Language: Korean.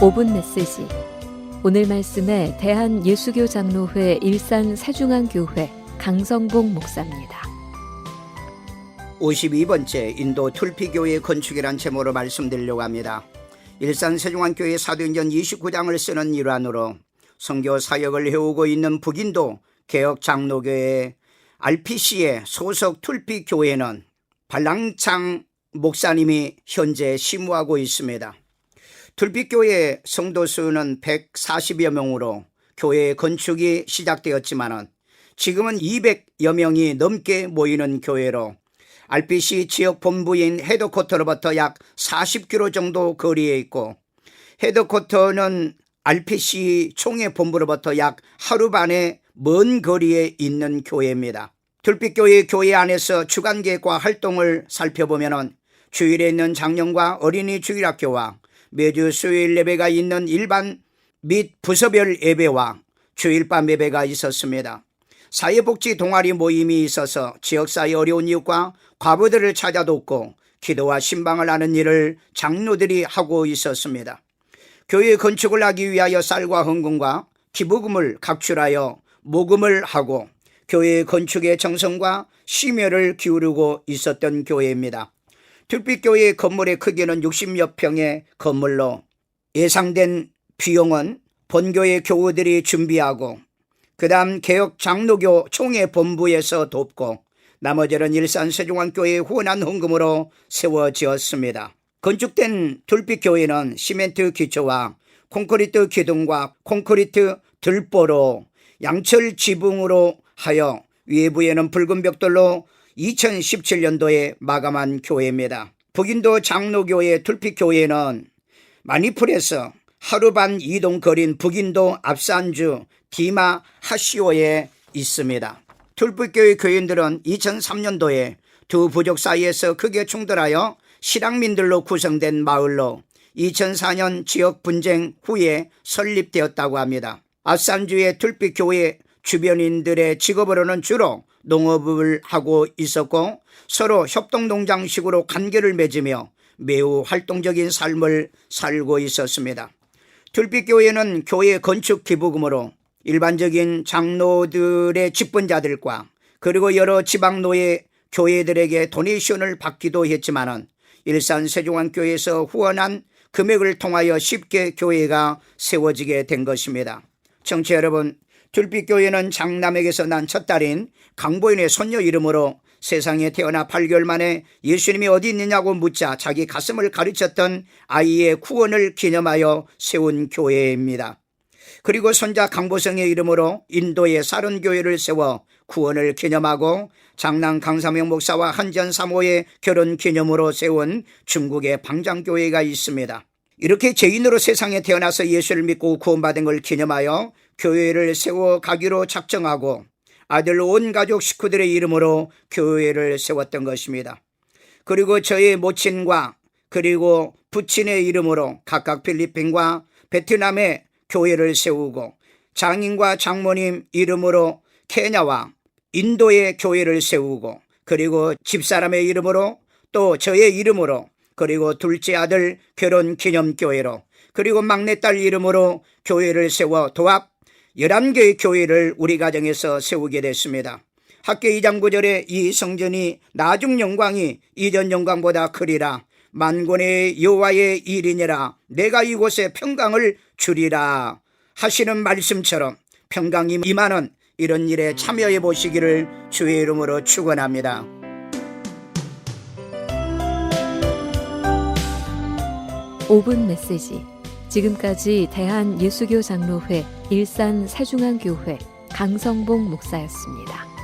5분 메시지 오늘 말씀에 대한 예수교 장로회 일산 세중앙교회 강성봉 목사입니다. 52번째 인도 툴피교회 건축이란 제목으로 말씀드리려고 합니다. 일산 세종안교회 사도행전 29장을 쓰는 일환으로 선교 사역을 해오고 있는 북인도 개혁 장로교회 RPC의 소속 툴피 교회는 발랑창 목사님이 현재 심우하고 있습니다. 툴피교회 성도 수는 140여 명으로 교회 건축이 시작되었지만 지금은 200여 명이 넘게 모이는 교회로 RPC 지역 본부인 헤드코터로부터 약 40km 정도 거리에 있고 헤드코터는 RPC 총회 본부로부터 약 하루 반의 먼 거리에 있는 교회입니다. tul빛교회 교회 안에서 주간 계획과 활동을 살펴보면 주일에 있는 장년과 어린이 주일학교와 매주 수요일 예배가 있는 일반 및 부서별 예배와 주일 밤 예배가 있었습니다. 사회복지 동아리 모임이 있어서 지역사회 어려운 이웃과 과부들을 찾아 돕고 기도와 신방을 하는 일을 장로들이 하고 있었습니다. 교회 건축을 하기 위하여 쌀과 헌금과 기부금을 각출하여 모금을 하고 교회 건축의 정성과 심혈을 기울이고 있었던 교회입니다. Tul빛교회 건물의 크기는 60여 평의 건물로 예상된 비용은 본교회 교우들이 준비하고 그 다음 개혁 장로교 총회 본부에서 돕고 나머지는 일산 세종안교회 후원한 헌금으로 세워지었습니다. 건축된 tul빛교회는 시멘트 기초와 콘크리트 기둥과 콘크리트 들보로 양철 지붕으로 하여 외부에는 붉은 벽돌로 2017년도에 마감한 교회입니다. 북인도 장로교회 tul빛교회는 마니풀에서 하루 반 이동 거린 북인도 앞산주 디마 하시오에 있습니다. tul빛교회 교인들은 2003년도에 두 부족 사이에서 크게 충돌하여 실향민들로 구성된 마을로 2004년 지역 분쟁 후에 설립되었다고 합니다. 앞산주의 tul빛교회 주변인들의 직업으로는 주로 농업을 하고 있었고 서로 협동농장식으로 관계를 맺으며 매우 활동적인 삶을 살고 있었습니다. tul빛교회는 교회 건축 기부금으로 일반적인 장로들의 직분자들과 그리고 여러 지방노예 교회들에게 도네이션을 받기도 했지만은 일산 세종안교회에서 후원한 금액을 통하여 쉽게 교회가 세워지게 된 것입니다. 청취 자 여러분, tul빛교회는 장남에게서 난 첫 딸인 강보인의 손녀 이름으로 세상에 태어나 8개월 만에 예수님이 어디 있느냐고 묻자 자기 가슴을 가르쳤던 아이의 구원을 기념하여 세운 교회입니다. 그리고 손자 강보성의 이름으로 인도의 사른교회를 세워 구원을 기념하고 장남 강사명 목사와 한전 사모의 결혼 기념으로 세운 중국의 방장교회가 있습니다. 이렇게 죄인으로 세상에 태어나서 예수를 믿고 구원받은 걸 기념하여 교회를 세워가기로 작정하고 아들 온 가족 식구들의 이름으로 교회를 세웠던 것입니다. 그리고 저의 모친과 그리고 부친의 이름으로 각각 필리핀과 베트남에 교회를 세우고 장인과 장모님 이름으로 케냐와 인도의 교회를 세우고 그리고 집사람의 이름으로 또 저의 이름으로 그리고 둘째 아들 결혼 기념교회로 그리고 막내딸 이름으로 교회를 세워 도합 11개의 교회를 우리 가정에서 세우게 됐습니다. 학교 2장 9절에 이 성전이 나중 영광이 이전 영광보다 크리라 만군의 여호와의 일이니라 내가 이곳에 평강을 주리라 하시는 말씀처럼 평강이 임하는 이런 일에 참여해 보시기를 주의 이름으로 축원합니다. 오분 메시지 지금까지 대한 예수교 장로회 일산 세중앙교회 강성봉 목사였습니다.